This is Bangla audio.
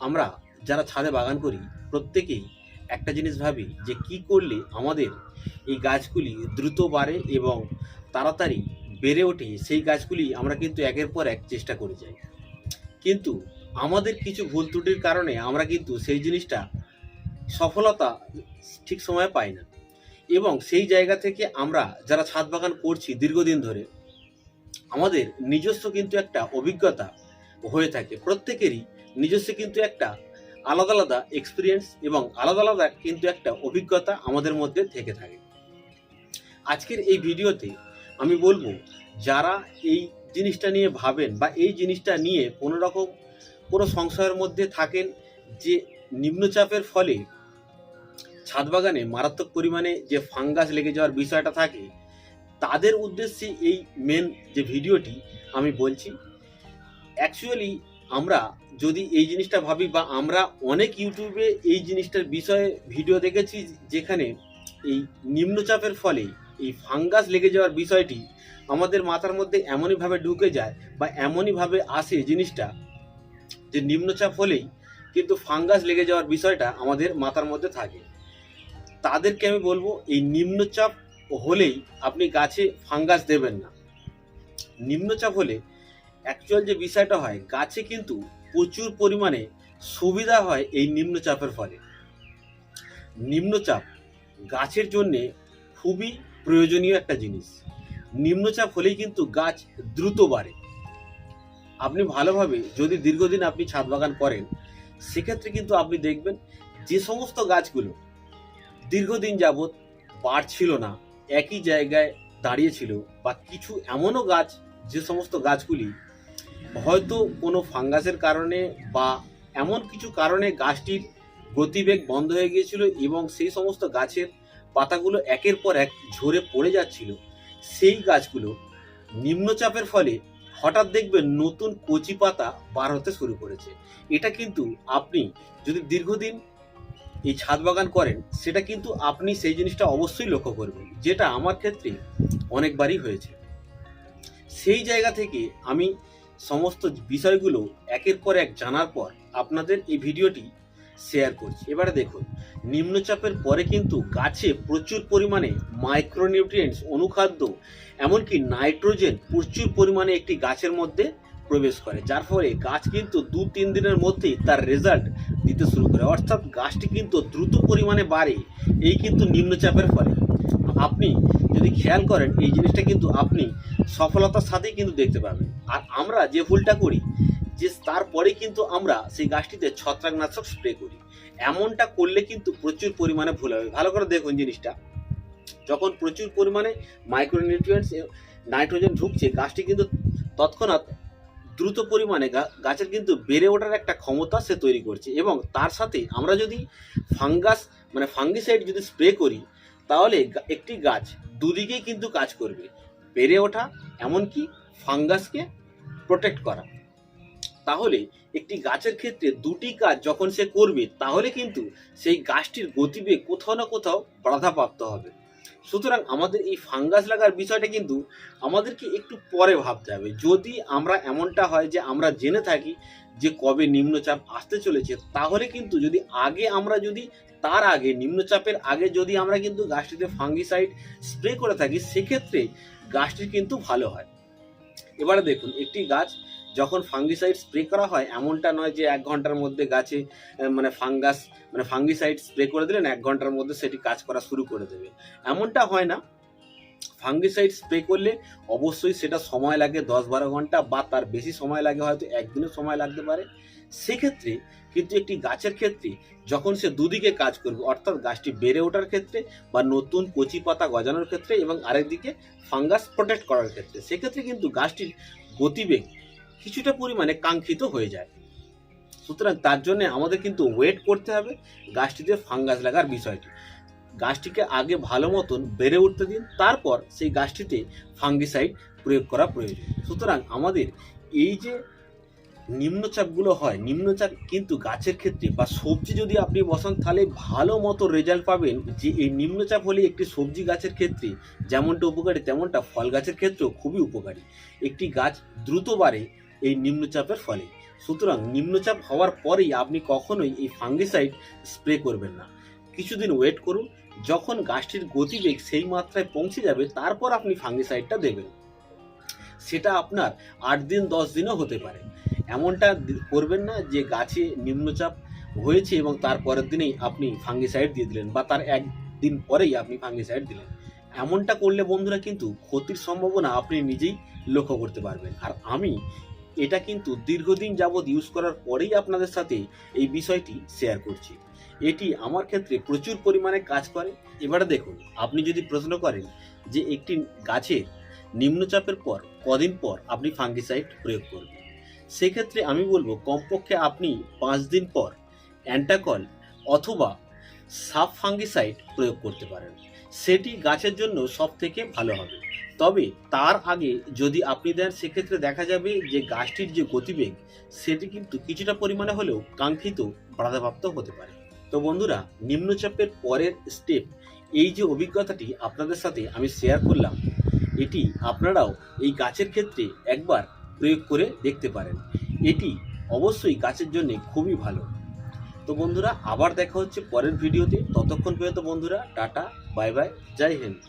আমরা যারা ছাদে বাগান করি, প্রত্যেকেই একটা জিনিস ভাবি যে কি করলে আমাদের এই গাছগুলি দ্রুত বাড়ে এবং তাড়াতাড়ি বেড়ে ওঠে, সেই গাছগুলি আমরা কিন্তু একের পর এক চেষ্টা করে যাই। কিন্তু আমাদের কিছু ভুল ত্রুটির কারণে আমরা কিন্তু সেই জিনিসটা সফলতা ঠিক সময়ে পাই না। এবং সেই জায়গা থেকে আমরা যারা ছাদ বাগান করছি দীর্ঘদিন ধরে, আমাদের নিজস্ব কিন্তু একটা অভিজ্ঞতা হয়ে থাকে। প্রত্যেকেরই নিজস্ব কিন্তু একটা আলাদা আলাদা এক্সপিরিয়েন্স এবং আলাদা আলাদা কিন্তু একটা অভিজ্ঞতা আমাদের মধ্যে থেকে থাকে। আজকের এই ভিডিওতে আমি বলব, যারা এই জিনিসটা নিয়ে ভাবেন বা এই জিনিসটা নিয়ে কোনো রকম কোনো সংশয়ের মধ্যে থাকেন যে নিম্নচাপের ফলে ছাদ বাগানে মারাত্মক পরিমাণে যে ফাঙ্গাস লেগে যাওয়ার বিষয়টা থাকে, তাদের উদ্দেশ্যে এই মেন যে ভিডিওটি আমি বলছি অ্যাকচুয়ালি আমরা যদি এই জিনিসটা ভাবি বা আমরা অনেক ইউটিউবে এই জিনিসটার বিষয়ে ভিডিও দেখেছি যেখানে এই নিম্নচাপের ফলে এই ফাঙ্গাস লেগে যাওয়ার বিষয়টি আমাদের মাথার মধ্যে এমনইভাবে ঢুকে যায় বা এমনইভাবে আসে জিনিসটা যে নিম্নচাপ হলেই কিন্তু ফাঙ্গাস লেগে যাওয়ার বিষয়টা আমাদের মাথার মধ্যে থাকে। তাদেরকে আমি বলব, এই নিম্নচাপ হলেই আপনি গাছে ফাঙ্গাস দেবেন না। নিম্নচাপ হলে অ্যাকচুয়াল যে বিষয়টা হয়, গাছে কিন্তু প্রচুর পরিমাণে সুবিধা হয় এই নিম্নচাপের ফলে। নিম্নচাপ গাছের জন্যে খুবই প্রয়োজনীয় একটা জিনিস। নিম্নচাপ হলেই কিন্তু গাছ দ্রুত বাড়ে। আপনি ভালোভাবে যদি দীর্ঘদিন আপনি ছাদ বাগান করেন, সেক্ষেত্রে কিন্তু আপনি দেখবেন যে সমস্ত গাছগুলো দীর্ঘদিন যাবৎ বাড়ছিল না, একই জায়গায় দাঁড়িয়েছিল বা কিছু এমনও গাছ, যে সমস্ত গাছগুলি হয়তো কোনো ফাঙ্গাসের কারণে বা এমন কিছু কারণে গাছটির গতিবেগ বন্ধ হয়ে গিয়েছিল এবং সেই সমস্ত গাছের পাতাগুলো একের পর এক ঝরে পড়ে যাচ্ছিল। সেই গাছগুলো নিম্নচাপের ফলে হঠাৎ দেখবেন নতুন কচি পাতা বার হতে শুরু করেছে। এটা কিন্তু আপনি যদি দীর্ঘদিন এই ছাদ বাগান করেন, সেটা কিন্তু আপনি সেই জিনিসটা অবশ্যই লক্ষ্য করবেন, যেটা আমার ক্ষেত্রে অনেকবারই হয়েছে। সেই জায়গা থেকে আমি সমস্ত বিষয়গুলো একের পর এক জানার পর আপনাদের এই ভিডিওটি শেয়ার করছি। এবারে দেখুন, নিম্নচাপের পরে কিন্তু গাছে প্রচুর পরিমাণে মাইক্রোনিউট্রিয়েন্টস অনুখাদ্য, এমনকি নাইট্রোজেন প্রচুর পরিমাণে একটি গাছের মধ্যে প্রবেশ করে। যার ফলে গাছ কিন্তু দু তিন দিনের মধ্যেই তার রেজাল্ট দিতে শুরু করে। অর্থাৎ গাছটি কিন্তু দ্রুত পরিমাণে বাড়ে, এই কিন্তু নিম্নচাপের ফলে। আপনি যদি খেয়াল করেন, এই জিনিসটা কিন্তু আপনি সফলতার সাথেই কিন্তু দেখতে পাবেন। আর আমরা যে ভুলটা করি, যে তারপরে কিন্তু আমরা সেই গাছটিতে ছত্রাকনাশক স্প্রে করি। এমনটা করলে কিন্তু প্রচুর পরিমাণে ভুল হবে। ভালো করে দেখুন জিনিসটা। যখন প্রচুর পরিমাণে মাইক্রোনিউট্রিয়েন্টস নাইট্রোজেন ঢুকছে, গাছটি কিন্তু তৎক্ষণাৎ দ্রুত পরিমাণে গাছের কিন্তু বেড়ে ওঠার একটা ক্ষমতা সে তৈরি করছে। এবং তার সাথে আমরা যদি ফাঙ্গাস মানে ফাঙ্গিসাইড যদি স্প্রে করি তাহলে একটি গাছ দুদিকেই কিন্তু কাজ করবে। বেড়ে ওঠা, এমনকি ফাঙ্গাসকে প্রোটেক্ট করা। তাহলে একটি গাছের ক্ষেত্রে দুটি কাজ যখন সে করবে, তাহলে কিন্তু সেই গাছটির গতিবেগ কোথাও না কোথাও বাধাপ্রাপ্ত হবে। সুতরাং আমাদের এই ফাঙ্গাস লাগার বিষয়টা কিন্তু আমাদেরকে একটু পরে ভাবতে হবে। যদি আমরা এমনটা হয় যে আমরা জেনে থাকি যে কবে নিম্নচাপ আসতে চলেছে, তাহলে কিন্তু যদি আগে আমরা যদি তার আগে, নিম্নচাপের আগে যদি আমরা কিন্তু গাছটিতে ফাঙ্গিসাইড স্প্রে করে থাকি, সেক্ষেত্রে গাছটির কিন্তু ভালো হয়। এবারে দেখুন, একটি গাছ যখন ফাঙ্গিসাইড স্প্রে করা হয়, এমনটা নয় যে এক ঘণ্টার মধ্যে গাছে মানে ফাঙ্গাস মানে ফাঙ্গিসাইড স্প্রে করে দিলেন, এক ঘণ্টার মধ্যে সেটি কাজ করা শুরু করে দেবে। এমনটা হয় না। ফাঙ্গিসাইড স্প্রে করলে অবশ্যই সেটা সময় লাগে দশ বারো ঘণ্টা বা তার বেশি সময় লাগে হয়তো একদিনও সময় লাগতে পারে। সেক্ষেত্রে কিন্তু একটি গাছের ক্ষেত্রে যখন সে দুদিকে কাজ করবে, অর্থাৎ গাছটি বেড়ে ওঠার ক্ষেত্রে বা নতুন কচি পাতা গজানোর ক্ষেত্রে এবং আরেকদিকে ফাঙ্গাস প্রোটেক্ট করার ক্ষেত্রে, সেক্ষেত্রে কিন্তু গাছটির গতিবেগ কিছুটা পরিমাণে কাঙ্ক্ষিত হয়ে যায়। সুতরাং তার জন্য আমাদের কিন্তু ওয়েট করতে হবে, গাছটিতে ফাঙ্গাস লাগার বিষয়টি। গাছটিকে আগে ভালো মতন বেড়ে উঠতে দিন, তারপর সেই গাছটিতে ফাঙ্গিসাইড প্রয়োগ করা প্রয়োজন। সুতরাং আমাদের এই যে নিম্নচাপগুলো হয়, নিম্নচাপ কিন্তু গাছের ক্ষেত্রে বা সবজি যদি আপনি বসান, তাহলে ভালো মতো রেজাল্ট পাবেন যে এই নিম্নচাপ হলে একটি সবজি গাছের ক্ষেত্রে যেমনটা উপকারী, তেমনটা ফল গাছের ক্ষেত্রেও খুবই উপকারী। একটি গাছ দ্রুত বাড়ে এই নিম্নচাপের ফলে। সুতরাং নিম্নচাপ হওয়ার পরেই আপনি কখনোই এই ফাঙ্গিসাইড স্প্রে করবেন না। কিছুদিন ওয়েট করুন, যখন গাছটির গতিবেগ সেই মাত্রায় পৌঁছে যাবে, তারপর আপনি ফাঙ্গিসাইডটা দেবেন। সেটা আপনার আট দিন, দশ দিনও হতে পারে। এমনটা করবেন না যে গাছে নিম্নচাপ হয়েছে এবং তার পরের দিনেই আপনি ফাঙ্গিসাইড দিয়ে দিলেন বা তার একদিন পরেই আপনি ফাঙ্গিসাইড দিলেন। এমনটা করলে বন্ধুরা কিন্তু ক্ষতির সম্ভাবনা আপনি নিজেই লক্ষ্য করতে পারবেন। আর আমি এটা কিন্তু দীর্ঘদিন যাবৎ ইউজ করার পরেই আপনাদের সাথে এই বিষয়টি শেয়ার করছি। এটি আমার ক্ষেত্রে প্রচুর পরিমাণে কাজ করে। এবারে দেখুন, আপনি যদি প্রশ্ন করেন যে একটি গাছের নিম্নচাপের পর কদিন পর আপনি ফাঙ্গিসাইড প্রয়োগ করবেন, সেক্ষেত্রে আমি বলব কমপক্ষে আপনি পাঁচ দিন পর অ্যান্টাকল অথবা সাব ফাঙ্গিসাইড প্রয়োগ করতে পারেন। সেটি গাছের জন্য সব থেকে ভালো হবে। তবে তার আগে যদি আপনি দেন, সেক্ষেত্রে দেখা যাবে যে গাছটির যে গতিবেগ, সেটি কিন্তু কিছুটা পরিমাণে হলেও কাঙ্ক্ষিত বাধাপ্রাপ্ত হতে পারে। তো বন্ধুরা, নিম্নচাপের পরের স্টেপ এই যে অভিজ্ঞতাটি আপনাদের সাথে আমি শেয়ার করলাম, এটি আপনারাও এই গাছের ক্ষেত্রে একবার প্রয়োগ করে দেখতে পারেন। এটি অবশ্যই গাছের জন্য খুবই ভালো। তো বন্ধুরা, আবার দেখা হচ্ছে পরের ভিডিওতে। ততক্ষণ পর্যন্ত বন্ধুরা, টাটা, বাই বাই, জয় হিন্দ।